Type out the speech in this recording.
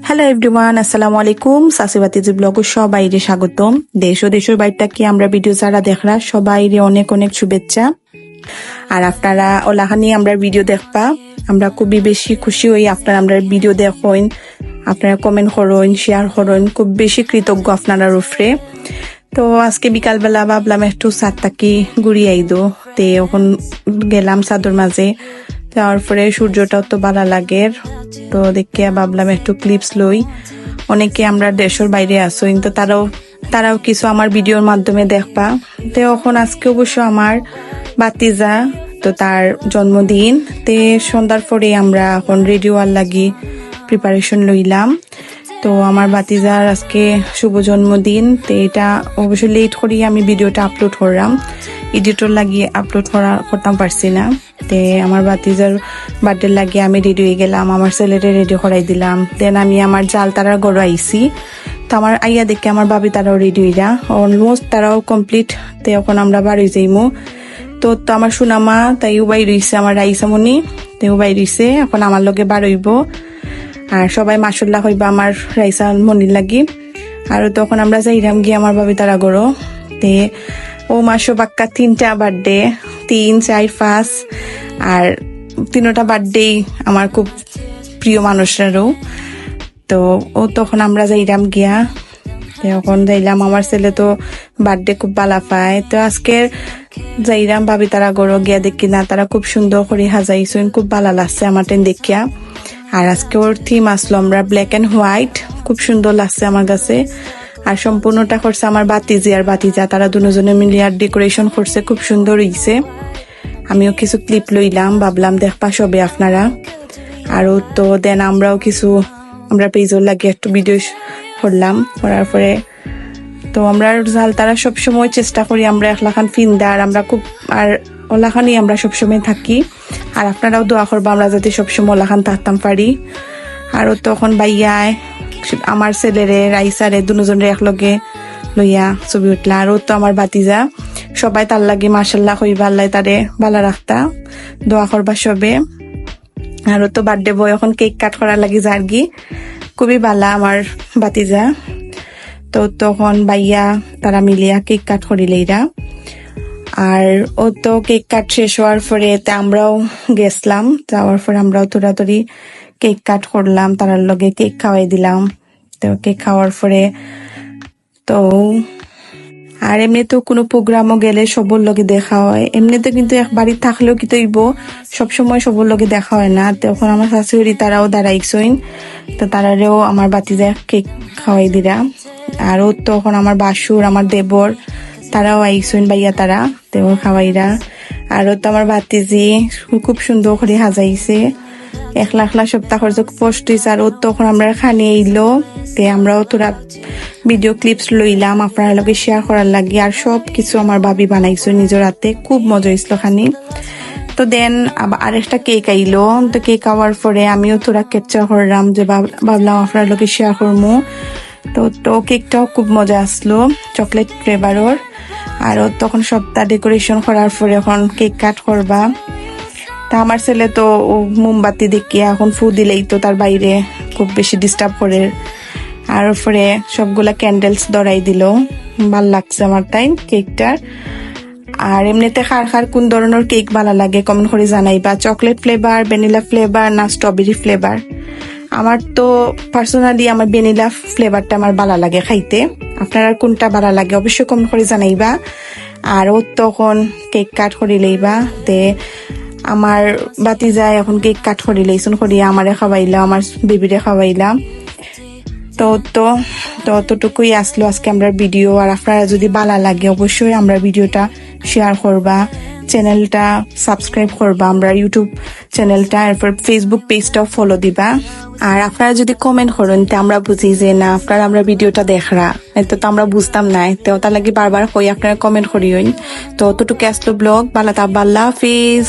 Hello everyone আসসালামু আলাইকুম সাসিবাতিজি blog সবাইরে স্বাগতম। দেশ ও দেশের বাড়িটা কি আমরা ভিডিও যারা দেখরা, সবাইরে অনেক অনেক শুভেচ্ছা। আর আপনারা ওলাহানি আমরা ভিডিও দেখবা। আমরা খুবই বেশি খুশি হই আপনারা আমরা ভিডিও দেখেন আপনারা কমেন্ট করেন শেয়ার করেন। খুব বেশি কৃতজ্ঞ আপনারা উপরে। তো আজকে বিকালবেলা ভাবলাম একটু সাত তাকি ঘুরিয়ে আইদো। তে এখন গেলাম চাদর মাঝে যাওয়ার পরে সূর্যটাও তো ভালো লাগে। তো দেখে ভাবলাম একটু ক্লিপস লই। অনেকে আমরা দেশের বাইরে আসো কিন্তু তারাও তারাও কিছু আমার ভিডিওর মাধ্যমে দেখবা। তো এখন আজকে অবশ্য আমার বাতিজা, তো তার জন্মদিন। তে সন্ধ্যার পরে আমরা এখন রেডিও আর লাগি প্রিপারেশন লইলাম। তো আমার বাতিজার আজকে শুভ জন্মদিন। তো এটা অবশ্য লেট করি আমি ভিডিওটা আপলোড করলাম। এডিটর লাগিয়ে আপলোড করা করতাম না। তে আমার বাতিজার বার্থডে লাগিয়ে আমি রেডি হয়ে গেলাম, আমার ছেলেরে রেডি করাই দিলাম। দেন আমি আমার জাল তারার গড় আইছি। তো আমার আইয়া দেখে আমার বাবি তারাও রেডি হইরা। অলমোস্ট তারাও কমপ্লিট তে এখন আমরা বাড়ি যাইমু। তো তো আমার সুনামা, তাই উবাই রইছে আমার রাইসামণি, তে উবাই রইছে। এখন আমার লগে বাড়ইব আর সবাই মাসুল্লাহ হইবা আমার রাইসা মনির লাগি। আর তখন আমরা যাইরাম গিয়ে আমার বাবি তারা গড়ো তে ও মাসো বাক্কা তিনটা বার্থডে তিন, চার, পাঁচ, আর তিনোটা বার্থডে আমার খুব প্রিয় মানুষেরও। তো ও তখন আমরা যাইরাম গিয়া, তখন যাইলাম, আমার ছেলে তো বার্থডে খুব ভালো পায়। তো আজকের যাইরাম ভাবি তারা গড়ো গিয়া দেখি না, তারা খুব সুন্দর করে সাজাইছেন, খুব ভালো লাগছে আমার টেন দেখিয়া। আর আজকে ওর থিম আসলো আমরা ব্ল্যাক অ্যান্ড হোয়াইট খুব সুন্দর লাগছে আমার কাছে। আর সম্পূর্ণটা করছে আমার বাতিজি আর বাতিজা। তারা দুজনে মিলে আর ডেকোরেশন করছে, খুব সুন্দর হইছে। আমিও কিছু ক্লিপ লইলাম, ভাবলাম দেখবা সবে আপনারা। আরও তো দেন আমরাও কিছু, আমরা পেজর লাগে একটু ভিডিও করলাম, করার পরে তো আমরা জাল, তারা সবসময় চেষ্টা করি আমরা একলাখান ফিন্দার আমরা খুব, আর ওলাখানই আমরা সবসময় থাকি। আর আপনারাও দোয়া করব আমরা যাতে সবসময় ওলাখান থাকতাম পারি। আরও তখন বাইয়ায় আমার ছেলেরে, রাইসারে, দুজনের একলগে লইয়া ছবি উঠলা। আর তো আমার বাতিজা সবাই তার লাগে মার্শাল্লাহ হইবা আল্লাহ তারে বালা রাখতা। দোয়া করবা সবে। আর তো বার্থডে বয় এখন কেক কাট করার লাগি যারগি খুবই বালা আমার বাতিজা তো তখন বাইয়া তারা মিলিয়া কেক কাট করিলেইরা আর ও তো কেক কাট শেষ হওয়ার পরে তে আমরাও গেছলাম যাওয়ার পরে আমরাও তোরাতরি কেক কাট করলাম তার লগে কেক খাওয়াই দিলাম। তো কেক খাওয়ার পরে তো আর এমনি তো কোনো প্রোগ্রামও গেলে সবর লগে দেখা হয়। এমনিতে কিন্তু এক বাড়ি থাকলেও কি তৈব? সবসময় সবর লগে দেখা হয় না। তখন আমার শাশুড়ি তারাও দাঁড়াইছইন তো তারারেও আমার বাতি যায় কেক খাওয়াই দিরা। আর তখন আমার বাসুর, আমার দেবর, তারাও আইসইন বাইয়া তারা। দেবর খাওয়াইরা। আর তো আমার বাতিজি, খুব সুন্দর করে সাজাইছে। এক লাখ সপ্তাহ খরচ পোস্ট আর ওর তখন আমরা খানি এলো তে আমরাও তোরা ভিডিও ক্লিপস লইলাম, আপনার লগে শেয়ার করার লাগে আর সব কিছু আমার ভাবি বানাইছো নিজের হাতে। খুব মজা হয়েছিল খানি। তো দেন আবার আরেকটা কেক আইলো। তো কেক আওয়ার পরে আমিও তোরা ক্যাপচার করলাম যে ভাব- ভাবলাম আপনার লগে শেয়ার করব তো তো কেকটাও খুব মজা আসলো চকলেট ফ্লেভারর আর তখন সবটা ডেকোরেশন করার পরে এখন কেক কাট করবা। তা আমার ছেলে তো মোমবাতি দেখিয়ে এখন ফু দিলেই তো তার বাইরে খুব বেশি ডিস্টার্ব করে। আর পরে সবগুলা ক্যান্ডেলস ধরাই দিল। ভালো লাগছে আমার তাই কেকটার আর এমনিতে খার খার কোন ধরনের কেক ভালো লাগে কমেন্ট করে জানাইবা। চকলেট ফ্লেভার ভ্যানিলা ফ্লেভার না স্ট্রবেরি ফ্লেভার আমার তো পার্সোনালি আমার ভ্যানিলা ফ্লেভারটা আমার ভালো লাগে খাইতে। আপনারা কোনটা ভালো লাগে অবশ্যই কমেন্ট করে জানাইবা। আর ও তখন কেক কাট করে লইবা। তে আমার বাতি যায় এখন কেক কাট করে লইছুন, করিয়া আমারে খাওয়াইলা, আমার বেবিরে খাওয়াইলাম তো তো তো অতটুকুই আসলো আজকে আমরা ভিডিও আর আপনারা যদি ভালো লাগে, অবশ্যই আমরা ভিডিওটা শেয়ার করবা চ্যানেলটা সাবস্ক্রাইব করবা, আমরা ইউটিউব চ্যানেলটা এরপর ফেসবুক পেজটাও ফলো দিবা। আর আপনারা যদি কমেন্ট করেন, তে আমরা বুঝি যে না, আপনারা আমরা ভিডিওটা দেখরা। এতো তো আমরা বুঝতাম না তো তার লাগে বারবার কই, আপনারা কমেন্ট করিও তো অতটুকু আসলো ব্লগ বালা তাব্বা হাফিজ।